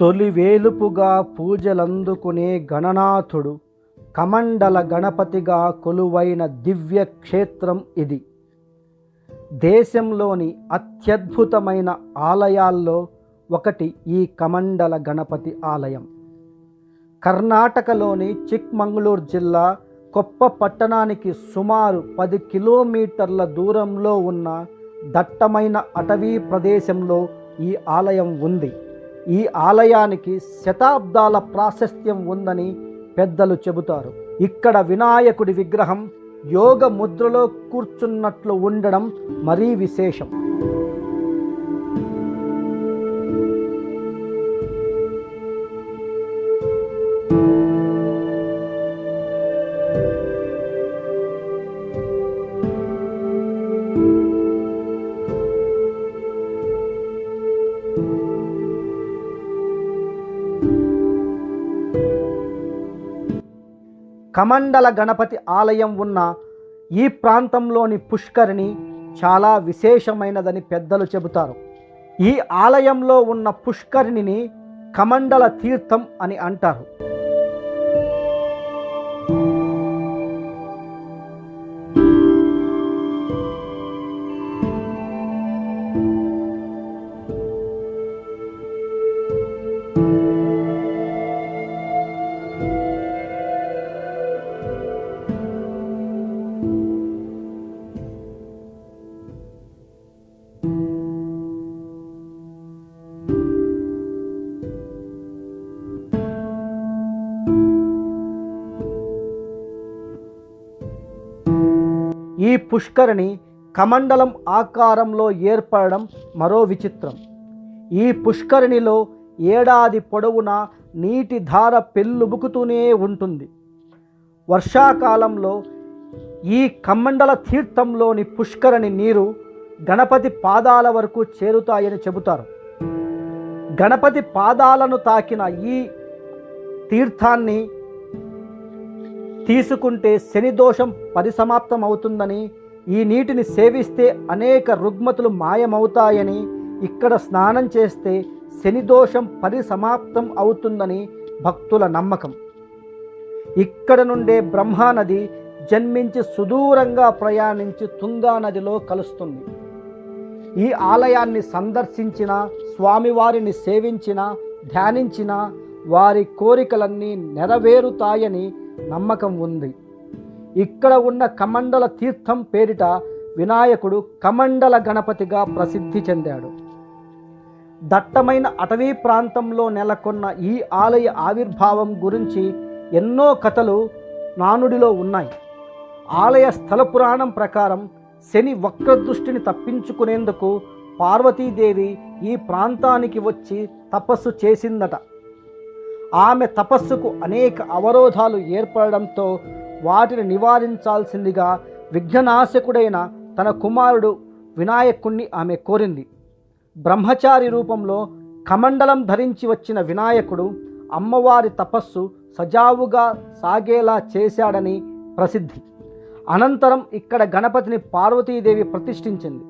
తొలి వేలుపుగా పూజలందుకునే గణనాథుడు కమండల గణపతిగా కొలువైన దివ్య క్షేత్రం ఇది. దేశంలోని అత్యద్భుతమైన ఆలయాల్లో ఒకటి ఈ కమండల గణపతి ఆలయం. కర్ణాటకలోని చిక్మంగళూరు జిల్లా కొప్ప పట్టణానికి సుమారు పది కిలోమీటర్ల దూరంలో ఉన్న దట్టమైన అటవీ ప్రదేశంలో ఈ ఆలయం ఉంది. ఈ ఆలయానికి శతాబ్దాల ప్రాశస్త్యం ఉందని పెద్దలు చెబుతారు. ఇక్కడ వినాయకుడి విగ్రహం యోగ ముద్రలో కూర్చున్నట్లు ఉండడం మరీ విశేషం. కమండల గణపతి ఆలయం ఉన్న ఈ ప్రాంతంలోని పుష్కరిణి చాలా విశేషమైనదని పెద్దలు చెబుతారు. ఈ ఆలయంలో ఉన్న పుష్కరిణిని కమండల తీర్థం అని అంటారు. ఈ పుష్కరిణి కమండలం ఆకారంలో ఏర్పడడం మరో విచిత్రం. ఈ పుష్కరిణిలో ఏడాది పొడవునా నీటి ధార పెళ్ళుబుకుతూనే ఉంటుంది. వర్షాకాలంలో ఈ కమండల తీర్థంలోని పుష్కరిణి నీరు గణపతి పాదాల వరకు చేరుతాయని చెబుతారు. గణపతి పాదాలను తాకిన ఈ తీర్థాన్ని తీసుకుంటే శని దోషం పరిసమాప్తం అవుతుందని ఈ నీటిని సేవిస్తే అనేక రుగ్మతులు మాయమవుతాయని ఇక్కడ స్నానం చేస్తే శని దోషం పరిసమాప్తం అవుతుందని భక్తుల నమ్మకం. ఇక్కడ నుండే బ్రహ్మానది జన్మించి సుదూరంగా ప్రయాణించి తుంగా నదిలో కలుస్తుంది. ఈ ఆలయాన్ని సందర్శించిన స్వామివారిని సేవించిన ధ్యానించిన వారి కోరికలన్నీ నెరవేరుతాయని నమ్మకం ఉంది. ఇక్కడ ఉన్న కమండల తీర్థం పేరిట వినాయకుడు కమండల గణపతిగా ప్రసిద్ధి చెందాడు. దట్టమైన అటవీ ప్రాంతంలో నెలకొన్న ఈ ఆలయ ఆవిర్భావం గురించి ఎన్నో కథలు నానుడిలో ఉన్నాయి. ఆలయ స్థల పురాణం ప్రకారం శని వక్రదృష్టిని తప్పించుకునేందుకు పార్వతీదేవి ఈ ప్రాంతానికి వచ్చి తపస్సు చేసిందట. ఆమె తపస్సుకు అనేక అవరోధాలు ఏర్పడడంతో వాటిని నివారించాల్సిందిగా విఘ్ననాశకుడైన తన కుమారుడు వినాయకుణ్ణి ఆమె కోరింది. బ్రహ్మచారి రూపంలో కమండలం ధరించి వచ్చిన వినాయకుడు అమ్మవారి తపస్సు సజావుగా సాగేలా చేశాడని ప్రసిద్ధి. అనంతరం ఇక్కడ గణపతిని పార్వతీదేవి ప్రతిష్ఠించింది.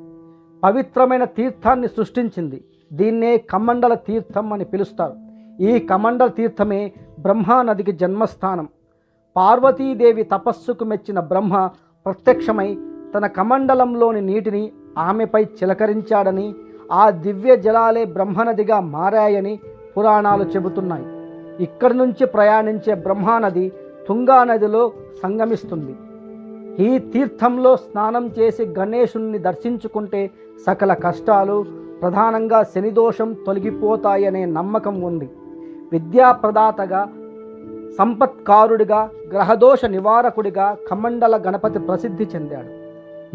పవిత్రమైన తీర్థాన్ని సృష్టించింది. దీన్నే కమండల తీర్థం అని పిలుస్తారు. ఈ కమండల తీర్థమే బ్రహ్మానదికి జన్మస్థానం. పార్వతీదేవి తపస్సుకు మెచ్చిన బ్రహ్మ ప్రత్యక్షమై తన కమండలంలోని నీటిని ఆమెపై చిలకరించాడని ఆ దివ్య జలాలే బ్రహ్మనదిగా మారాయని పురాణాలు చెబుతున్నాయి. ఇక్కడి నుంచి ప్రయాణించే బ్రహ్మానది తుంగా నదిలో సంగమిస్తుంది. ఈ తీర్థంలో స్నానం చేసి గణేశుణ్ణి దర్శించుకుంటే సకల కష్టాలు ప్రధానంగా శనిదోషం తొలగిపోతాయనే నమ్మకం ఉంది. విద్యాప్రదాతగా సంపత్కారుడిగా గ్రహదోష నివారకుడిగా కమండల గణపతి ప్రసిద్ధి చెందాడు.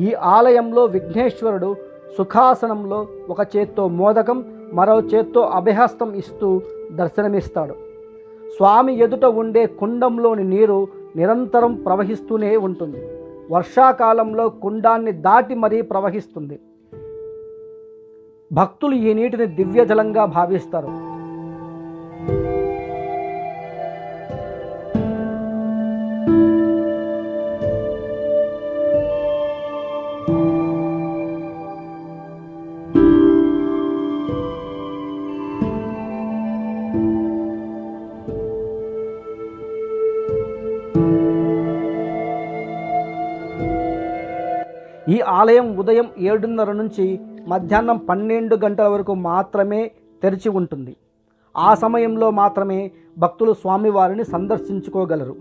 ఈ ఆలయంలో విఘ్నేశ్వరుడు సుఖాసనంలో ఒక చేత్తో మోదకం మరో చేత్తో అభయహస్తం ఇస్తూ దర్శనమిస్తాడు. స్వామి ఎదుట ఉండే కుండంలోని నీరు నిరంతరం ప్రవహిస్తూనే ఉంటుంది. వర్షాకాలంలో కుండాన్ని దాటి మరీ ప్రవహిస్తుంది. భక్తులు ఈ నీటిని దివ్యజలంగా భావిస్తారు. ఈ ఆలయం ఉదయం ఏడున్నర నుంచి మధ్యాహ్నం పన్నెండు గంటల వరకు మాత్రమే తెరిచి ఉంటుంది. ఆ సమయంలో మాత్రమే భక్తులు స్వామివారిని సందర్శించుకోగలరు.